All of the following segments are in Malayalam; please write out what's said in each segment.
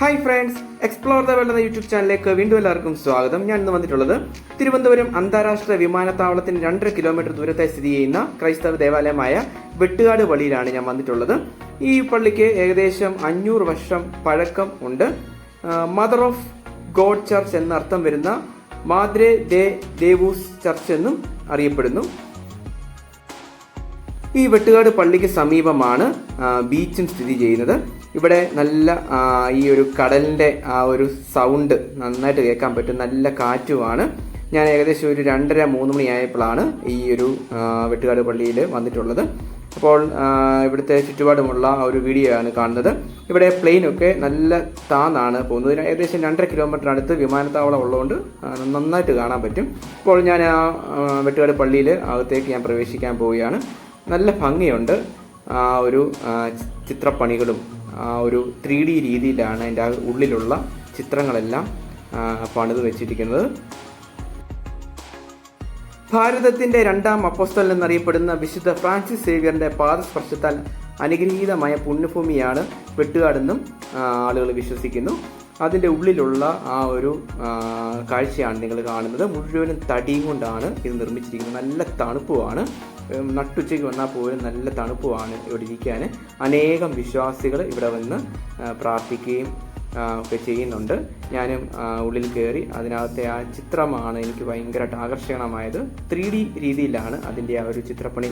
Hi friends explore the world എന്ന യൂട്യൂബ് ചാനലിലേക്ക് വീണ്ടും എല്ലാവർക്കും സ്വാഗതം. ഞാൻ ഇന്ന് വന്നിട്ടുള്ളത് തിരുവനന്തപുരം അന്താരാഷ്ട്ര വിമാനത്താവളത്തിന് രണ്ടര കിലോമീറ്റർ ദൂരത്തെ സ്ഥിതി ചെയ്യുന്ന ക്രൈസ്തവ ദേവാലയമായ വെട്ടുകാട് പള്ളിയിലാണ് ഞാൻ വന്നിട്ടുള്ളത്. ഈ പള്ളിക്ക് ഏകദേശം അഞ്ഞൂറ് വർഷം പഴക്കം ഉണ്ട്. മദർ ഓഫ് ഗോഡ് ചർച്ച് എന്നർത്ഥം വരുന്ന മാദ്രെ ദേ ദേവൂസ് ചർച്ച് എന്നും അറിയപ്പെടുന്നു. ഈ വെട്ടുകാട് പള്ളിക്ക് സമീപമാണ് ബീച്ചും സ്ഥിതി ചെയ്യുന്നത്. ഇവിടെ നല്ല ഈ ഒരു കടലിന്റെ ആ ഒരു സൗണ്ട് നന്നായിട്ട് കേൾക്കാൻ പറ്റും. നല്ല കാറ്റുമാണ്. ഞാൻ ഏകദേശം ഒരു രണ്ടര മൂന്ന് മണിയായപ്പോഴാണ് ഈ ഒരു വെട്ടുകാട് പള്ളിയിൽ വന്നിട്ടുള്ളത്. അപ്പോൾ ഇവിടുത്തെ ചുറ്റുപാടുമുള്ള ആ ഒരു വീഡിയോ ആണ് കാണുന്നത്. ഇവിടെ പ്ലെയിനൊക്കെ നല്ല താന്നാണ് പോകുന്നത്. ഏകദേശം രണ്ടര കിലോമീറ്റർ അടുത്ത് വിമാനത്താവളം ഉള്ളതുകൊണ്ട് നന്നായിട്ട് കാണാൻ പറ്റും. അപ്പോൾ ഞാൻ ആ, വെട്ടുകാട് പള്ളിയിൽ അകത്തേക്ക് ഞാൻ പ്രവേശിക്കാൻ പോവുകയാണ്. നല്ല ഭംഗിയുണ്ട്. ആ ഒരു ചിത്രപ്പണികളും ആ ഒരു ത്രീ ഡി രീതിയിലാണ് അതിന്റെ ആ ഉള്ളിലുള്ള ചിത്രങ്ങളെല്ലാം പണിത് വെച്ചിരിക്കുന്നത്. ഭാരതത്തിന്റെ രണ്ടാം അപ്പോസ്തലൻ എന്നറിയപ്പെടുന്ന വിശുദ്ധ ഫ്രാൻസിസ് സേവ്യറിന്റെ പാദസ്പർശത്താൽ അനുഗ്രഹീതമായ പുണ്യഭൂമിയാണ് വെട്ടുകാടെന്നും ആളുകൾ വിശ്വസിക്കുന്നു. അതിന്റെ ഉള്ളിലുള്ള ആ ഒരു കാഴ്ചയാണ് നിങ്ങൾ കാണുന്നത്. മുഴുവനും തടിയും കൊണ്ടാണ് ഇത് നിർമ്മിച്ചിരിക്കുന്നത്. നല്ല തണുപ്പുമാണ്. നട്ടുച്ചയ്ക്ക് വന്നാൽ പോലും നല്ല തണുപ്പുമാണ് ഇവിടെ ഇരിക്കാൻ. അനേകം വിശ്വാസികൾ ഇവിടെ വന്ന് പ്രാർത്ഥിക്കുകയും ഒക്കെ ചെയ്യുന്നുണ്ട്. ഞാനും ഉള്ളിൽ കയറി അതിനകത്തെ ആ ചിത്രമാണ് എനിക്ക് ഭയങ്കരമായിട്ട് ആകർഷകമായത് ത്രീ ഡി രീതിയിലാണ് അതിന്റെ ആ ഒരു ചിത്രപ്പണി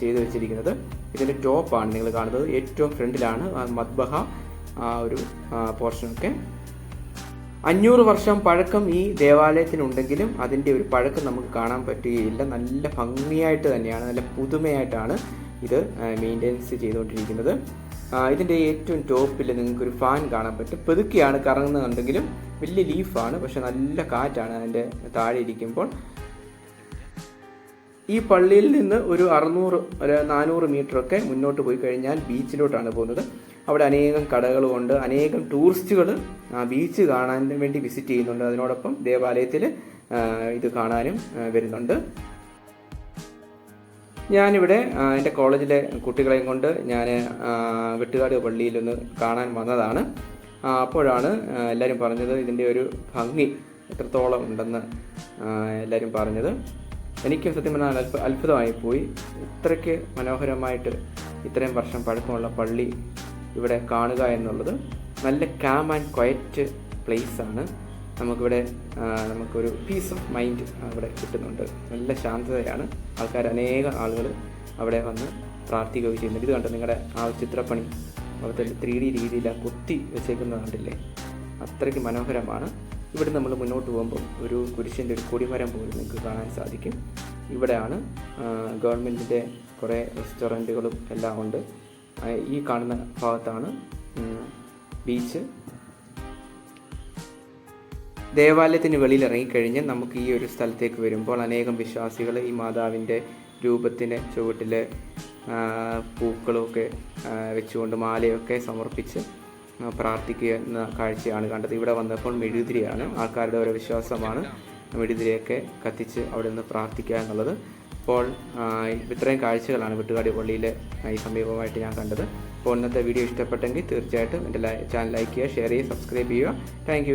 ചെയ്തു വെച്ചിരിക്കുന്നത്. ഇതിന്റെ ടോപ്പാണ് നിങ്ങൾ കാണുന്നത്. ഏറ്റവും ഫ്രണ്ടിലാണ് മദ്ബഹ. ആ ഒരു പോർഷനൊക്കെ അഞ്ഞൂറ് വർഷം പഴക്കം ഈ ദേവാലയത്തിനുണ്ടെങ്കിലും അതിന്റെ ഒരു പഴക്കം നമുക്ക് കാണാൻ പറ്റുകയില്ല. നല്ല ഭംഗിയായിട്ട് തന്നെയാണ് നല്ല പുതുമയായിട്ടാണ് ഇത് മെയിന്റെനൻസ് ചെയ്തുകൊണ്ടിരിക്കുന്നത്. ഇതിന്റെ ഏറ്റവും ടോപ്പിൽ നിങ്ങൾക്കൊരു ഫാൻ കാണാൻ പറ്റും. പെതുക്കിയാണ് കറങ്ങുന്നുണ്ടെങ്കിലും വലിയ ലീഫാണ് പക്ഷെ നല്ല കാറ്റാണ് അതിന്റെ താഴെ ഇരിക്കുമ്പോൾ. ഈ പള്ളിയിൽ നിന്ന് ഒരു അറുന്നൂറ് ഒരു നാനൂറ് മീറ്ററൊക്കെ മുന്നോട്ട് പോയി കഴിഞ്ഞാൽ ബീച്ചിലോട്ടാണ് പോകുന്നത്. അവിടെ അനേകം കടകളുമുണ്ട് അനേകം ടൂറിസ്റ്റുകൾ ആ ബീച്ച് കാണാൻ വേണ്ടി വിസിറ്റ് ചെയ്യുന്നുണ്ട്. അതിനോടൊപ്പം ദേവാലയത്തിൽ ഇത് കാണാനും വരുന്നുണ്ട്. ഞാനിവിടെ എന്റെ കോളേജിലെ കുട്ടികളെയും കൊണ്ട് ഞാൻ വെട്ടുകാട് പള്ളിയിലൊന്ന് കാണാൻ വന്നതാണ്. അപ്പോഴാണ് എല്ലാവരും പറഞ്ഞത് ഇതിന്റെ ഒരു ഭംഗി എത്രത്തോളം ഉണ്ടെന്ന് എല്ലാവരും പറഞ്ഞത്. എനിക്കും സത്യം പറഞ്ഞാൽ അത്ഭു അത്ഭുതമായി പോയി. ഇത്രയ്ക്ക് മനോഹരമായിട്ട് ഇത്രയും വർഷം പഴക്കമുള്ള പള്ളി ഇവിടെ കാണുക എന്നുള്ളത് നല്ല കാം ആൻഡ് ക്വയറ്റ് പ്ലേസ് ആണ്. നമുക്കിവിടെ നമുക്കൊരു പീസ് ഓഫ് മൈൻഡ് അവിടെ കിട്ടുന്നുണ്ട്. നല്ല ശാന്തതയാണ്. ആൾക്കാർ അനേക ആളുകൾ അവിടെ വന്ന് പ്രാർത്ഥിക്കുകയും ചെയ്യുന്നുണ്ട് ഇത് കണ്ടോ? നിങ്ങളുടെ ആ ചിത്രപ്പണി. അവിടുത്തെ ത്രീ ഡി രീതിയിൽ കൊത്തി വെച്ചേക്കുന്നത് കണ്ടില്ലേ? അത്രയ്ക്ക് മനോഹരമാണ്. ഇവിടെ നമ്മൾ മുന്നോട്ട് പോകുമ്പോൾ ഒരു കുരിശിന്റെ ഒരു കൊടിമരം പോലും നിങ്ങൾക്ക് കാണാൻ സാധിക്കും. ഇവിടെയാണ് ഗവൺമെന്റിന്റെ കുറേ റെസ്റ്റോറന്റുകളും എല്ലാം ഉണ്ട്. ഈ കാണുന്ന ഭാഗത്താണ് ബീച്ച്. ദേവാലയത്തിന് വെളിയിൽ ഇറങ്ങിക്കഴിഞ്ഞ് നമുക്ക് ഈ ഒരു സ്ഥലത്തേക്ക് വരുമ്പോൾ അനേകം വിശ്വാസികൾ ഈ മാതാവിന്റെ രൂപത്തിന് ചുവട്ടിൽ പൂക്കളൊക്കെ വെച്ചുകൊണ്ട് മാലയൊക്കെ സമർപ്പിച്ച് പ്രാർത്ഥിക്കുന്ന കാഴ്ചയാണ് കണ്ടത്. ഇവിടെ വന്നപ്പോൾ മെഴുകുതിരിയാണ്. ആൾക്കാരുടെ ഓരോ വിശ്വാസമാണ് മെഴുകുതിരിയൊക്കെ കത്തിച്ച് അവിടെ നിന്ന് പ്രാർത്ഥിക്കുക എന്നുള്ളത്. അപ്പോൾ ഇത്രയും കാഴ്ചകളാണ് വെട്ടുകാടി പള്ളിയിലെ ഈ സമീപമായിട്ട് ഞാൻ കണ്ടത്. അപ്പോൾ ഇന്നത്തെ വീഡിയോ ഇഷ്ടപ്പെട്ടെങ്കിൽ തീർച്ചയായിട്ടും എന്റെ ചാനൽ ലൈക്ക് ചെയ്യുക ഷെയർ ചെയ്യുക സബ്സ്ക്രൈബ് ചെയ്യുക. താങ്ക്